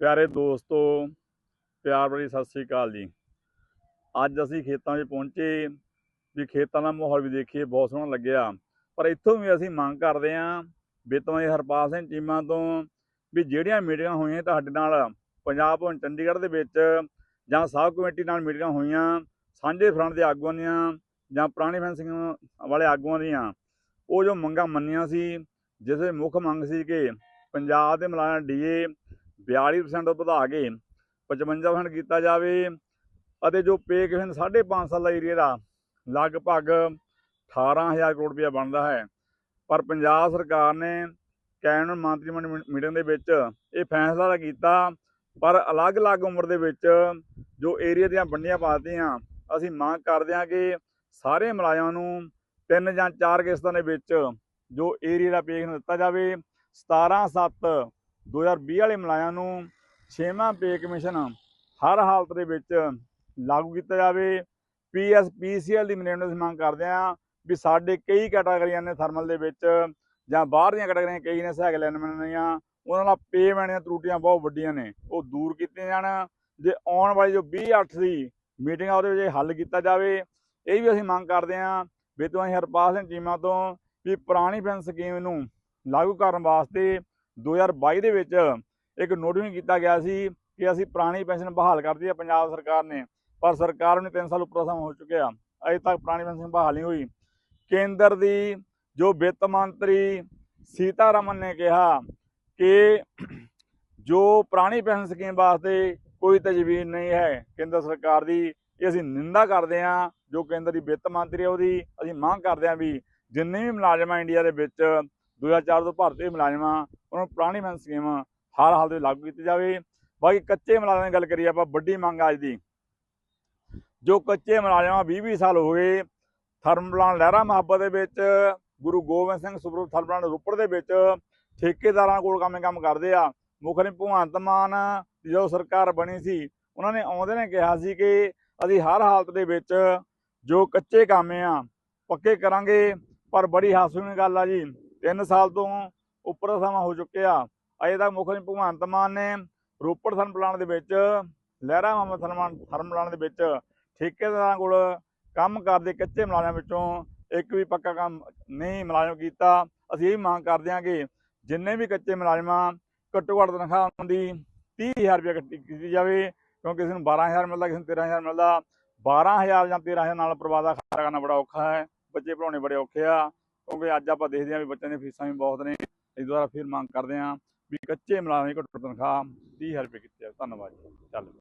ਪਿਆਰੇ ਦੋਸਤੋ, ਪਿਆਰ ਭਰੀ ਸਤਿ ਸ੍ਰੀ ਅਕਾਲ ਜੀ। ਅੱਜ ਅਸੀਂ ਖੇਤਾਂ 'ਚ ਪਹੁੰਚੇ, ਵੀ ਖੇਤਾਂ ਦਾ ਮਾਹੌਲ ਵੀ ਦੇਖੀਏ, ਬਹੁਤ ਸੋਹਣਾ ਲੱਗਿਆ। ਪਰ ਇੱਥੋਂ ਵੀ ਅਸੀਂ ਮੰਗ ਕਰਦੇ ਹਾਂ ਬੇਤਵਾਂ ਹਰਪਾਲ ਸਿੰਘ ਚੀਮਾ ਤੋਂ, ਵੀ ਜਿਹੜੀਆਂ ਮੀਟਿੰਗਾਂ ਹੋਈਆਂ ਤੁਹਾਡੇ ਨਾਲ, ਪੰਜਾਬ ਭਵਨ ਚੰਡੀਗੜ੍ਹ ਦੇ ਵਿੱਚ, ਜਾਂ ਸਾਬ ਕਮੇਟੀ ਨਾਲ ਮੀਟਿੰਗਾਂ ਹੋਈਆਂ, ਸਾਂਝੇ ਫਰੰਟ ਦੇ ਆਗੂਆਂ ਦੀਆਂ, ਜਾਂ ਪੁਰਾਣੇ ਫੈਂਸਿੰਗ ਵਾਲੇ ਆਗੂਆਂ ਦੀਆਂ, ਉਹ ਜੋ ਮੰਗਾਂ ਮੰਨੀਆਂ ਸੀ, ਜਿਸ ਵਿੱਚ ਮੁੱਖ ਮੰਗ ਸੀ ਕਿ ਪੰਜਾਬ ਦੇ ਮੁਲਾਜ਼ਮ ਡੀਏ 42% ਤੋਂ ਵਧਾ ਕੇ 55% ਕੀਤਾ ਜਾਵੇ ਅਤੇ ਜੋ ਪੇ ਕਮਿਸ਼ਨ 5.5 ਸਾਲ ਦਾ ਏਰੀਆ ਦਾ ਲਗਭਗ 18000 ਕਰੋੜ ਰੁਪਇਆ ਬਣਦਾ ਹੈ। ਪਰ ਪੰਜਾਬ ਸਰਕਾਰ ਨੇ ਕੈਬਨਿਟ ਮੰਤਰੀ ਮੰਡਲ ਮੀਟਿੰਗ ਦੇ ਵਿੱਚ ਇਹ ਫੈਸਲਾ ਤਾਂ ਕੀਤਾ, ਪਰ ਅਲੱਗ-ਅਲੱਗ ਉਮਰ ਦੇ ਵਿੱਚ ਜੋ ਏਰੀਆ ਦੀਆਂ ਵੰਡੀਆਂ ਪਾਤੀਆਂ ਅਸੀਂ ਮੰਗ ਕਰਦੇ ਹਾਂ ਕਿ ਸਾਰੇ ਮੁਲਾਜ਼ਮਾਂ ਨੂੰ ਤਿੰਨ ਜਾਂ ਚਾਰ ਕਿਸ਼ਤਾਂ ਦੇ ਵਿੱਚ ਜੋ ਏਰੀਆ ਦਾ ਪੇ ਦਿੱਤਾ ਜਾਵੇ। 17 7 2020 ਵਾਲੇ ਮੁਲਾਜ਼ਮਾਂ ਨੂੰ ਛੇਵਾਂ ਪੇ ਕਮਿਸ਼ਨ ਹਰ ਹਾਲਤ ਦੇ ਵਿੱਚ ਲਾਗੂ ਕੀਤਾ ਜਾਵੇ। ਪੀਐਸ, ਪੀਸੀਐਲ ਦੀ ਮਨੇਨ ਨੂੰ ਮੰਗ ਕਰਦੇ ਹਾਂ ਵੀ ਸਾਡੇ ਕਈ ਕੈਟਾਗਰੀਆਂ ਨੇ ਥਰਮਲ ਦੇ ਵਿੱਚ ਜਾਂ ਬਾਹਰ ਦੀਆਂ ਕੈਟਾਗਰੀਆਂ, ਕਈ ਨੇ ਸਹਾਇਕ ਲੈਣ ਦੀਆਂ ਉਹਨਾਂ ਨਾਲ ਪੇਮੈਂਟ ਦੀਆਂ ਤਰੁੱਟੀਆਂ ਬਹੁਤ ਵੱਡੀਆਂ ਨੇ, ਉਹ ਦੂਰ ਕੀਤੀਆਂ ਜਾਣ। ਜੇ ਆਉਣ ਵਾਲੀ ਜੋ 20 8 ਦੀ ਮੀਟਿੰਗ ਆ ਉਹਦੇ ਵਿੱਚ ਹੱਲ ਕੀਤਾ ਜਾਵੇ, ਇਹ ਵੀ ਅਸੀਂ ਮੰਗ ਕਰਦੇ ਹਾਂ ਵੀ ਤੁਸੀਂ ਹਰਪਾਲ ਸਿੰਘ ਚੀਮਾ ਤੋਂ ਵੀ ਪੁਰਾਣੀ ਪੈਨਸ਼ਨ ਸਕੀਮ ਨੂੰ ਲਾਗੂ ਕਰਨ ਵਾਸਤੇ 2022 ਦੇ ਵਿੱਚ ਇੱਕ ਨੋਟਿਫਿਕੇਸ਼ਨ ਕੀਤਾ ਗਿਆ ਸੀ ਕਿ ਅਸੀਂ ਪੁਰਾਣੀ ਪੈਨਸ਼ਨ ਬਹਾਲ ਕਰਦੀ ਹੈ ਪੰਜਾਬ ਸਰਕਾਰ ਨੇ, ਪਰ ਸਰਕਾਰ ਨੇ 3 ਸਾਲ ਉੱਪਰ ਸਮਾਂ ਹੋ ਚੁੱਕਿਆ। ਅਜੇ ਤੱਕ ਪੁਰਾਣੀ ਪੈਨਸ਼ਨ ਬਹਾਲ ਨਹੀਂ ਹੋਈ। ਕੇਂਦਰ ਦੀ ਜੋ ਵਿੱਤ ਮੰਤਰੀ ਸੀਤਾਰਮਨ ਨੇ ਕਿਹਾ ਕਿ ਜੋ ਪੁਰਾਣੀ ਪੈਨਸ਼ਨ ਸਕੀਮ ਵਾਸਤੇ ਕੋਈ ਤਜਵੀਜ਼ ਨਹੀਂ ਹੈ, ਕੇਂਦਰ ਸਰਕਾਰ ਦੀ, ਇਹ ਅਸੀਂ ਨਿੰਦਾ ਕਰਦੇ ਹਾਂ। ਜੋ ਕੇਂਦਰ ਦੀ ਵਿੱਤ ਮੰਤਰੀ ਹੈ ਉਹਦੀ ਅਸੀਂ ਮੰਗ ਕਰਦੇ ਹਾਂ ਵੀ ਜਿੰਨੇ ਵੀ ਮੁਲਾਜ਼ਮ ਆ ਇੰਡੀਆ ਦੇ ਵਿੱਚ 2004 ਤੋਂ ਭਾਰਤੀ ਹੋਏ ਮੁਲਾਜ਼ਮਾਂ ਉਹਨਾਂ ਨੂੰ ਪੁਰਾਣੀ ਪੈਨਸ਼ਨ ਸਕੀਮ ਹਰ ਹਾਲ ਦੇ ਵਿੱਚ ਲਾਗੂ ਕੀਤੀ ਜਾਵੇ। ਬਾਕੀ ਕੱਚੇ ਮੁਲਾਜ਼ਮਾਂ ਦੀ ਗੱਲ ਕਰੀਏ ਆਪਾਂ, ਵੱਡੀ ਮੰਗ ਅੱਜ ਦੀ। ਜੋ ਕੱਚੇ ਮੁਲਾਜ਼ਮਾਂ 20 20 ਸਾਲ ਹੋ ਗਏ ਥਰਮਲ ਪਲਾਂਟ ਲਹਿਰਾ ਮੁਹੱਬਤ ਦੇ ਵਿੱਚ, Guru Gobind Singh super thermal plant Ropar ਦੇ ਵਿੱਚ ਠੇਕੇਦਾਰਾਂ ਕੋਲ ਕੰਮ ਕੰਮ ਕਰਦੇ ਆ। ਮੁੱਖ ਨੇ, ਭਗਵੰਤ ਮਾਨ ਜਦੋਂ ਸਰਕਾਰ ਬਣੀ ਸੀ, ਉਹਨਾਂ ਨੇ ਆਉਂਦੇ ਨੇ ਕਿਹਾ ਸੀ ਕਿ ਅਸੀਂ ਹਰ ਹਾਲਤ ਦੇ ਵਿੱਚ ਜੋ ਕੱਚੇ ਕੰਮ ਆ, ਪੱਕੇ ਕਰਾਂਗੇ। ਪਰ ਬੜੀ ਹਾਸੂ ਦੀ ਗੱਲ ਆ ਜੀ 3 ਸਾਲ ਤੋਂ ਉੱਪਰ ਦਾ ਸਮਾਂ ਹੋ ਚੁੱਕਿਆ। ਅਜੇ ਤੱਕ ਮੁੱਖ ਮੰਤਰੀ ਭਗਵੰਤ ਮਾਨ ਨੇ ਰੋਪੜ ਥਰਮਲ ਪਲਾਂਟ ਦੇ ਵਿੱਚ, Lehra Muhammad thermal thermal plant ਦੇ ਵਿੱਚ ਠੇਕੇਦਾਰਾਂ ਕੋਲ ਕੰਮ ਕਰਦੇ ਕੱਚੇ ਮੁਲਾਜ਼ਮਾਂ ਵਿੱਚੋਂ ਇੱਕ ਵੀ ਪੱਕਾ ਕੰਮ ਨਹੀਂ ਮੁਲਾਜ਼ਮ ਕੀਤਾ। ਅਸੀਂ ਇਹ ਮੰਗ ਕਰਦੇ ਹਾਂ ਕਿ ਜਿੰਨੇ ਵੀ ਕੱਚੇ ਮੁਲਾਜ਼ਮਾਂ ਘੱਟੋ ਘੱਟ ਤਨਖਾਹ ਉਹਨਾਂ ਦੀ 30000 ਰੁਪਏ ਕੱਟੀ ਕੀਤੀ ਜਾਵੇ, ਕਿਉਂਕਿ ਕਿਸੇ ਨੂੰ 12000 ਮਿਲਦਾ, ਕਿਸੇ ਨੂੰ 13000 ਮਿਲਦਾ 12000 ਜਾਂ 13000 ਨਾਲ ਪਰਿਵਾਰ ਦਾ ਖਰਚਾ ਕਰਨਾ ਬੜਾ ਔਖਾ ਹੈ। ਬੱਚੇ ਪੜਾਉਣੇ ਬੜੇ ਔਖੇ ਆ, ਕਿਉਂਕਿ ਅੱਜ ਆਪਾਂ ਦੇਖਦੇ ਹਾਂ ਵੀ ਬੱਚਿਆਂ ਦੀਆਂ ਫੀਸਾਂ ਵੀ ਬਹੁਤ ਨੇ। ਇਸ ਦੁਆਰਾ ਫਿਰ ਮੰਗ ਕਰਦੇ ਹਾਂ ਵੀ ਕੱਚੇ ਮੁਲਾਜ਼ਮਾਂ ਦੀ ਘੱਟੋ ਘੱਟ ਤਨਖਾਹ 30000 ਰੁਪਏ ਕੀਤੀ ਜਾਵੇ। ਧੰਨਵਾਦ ਜੀ। ਚੱਲ।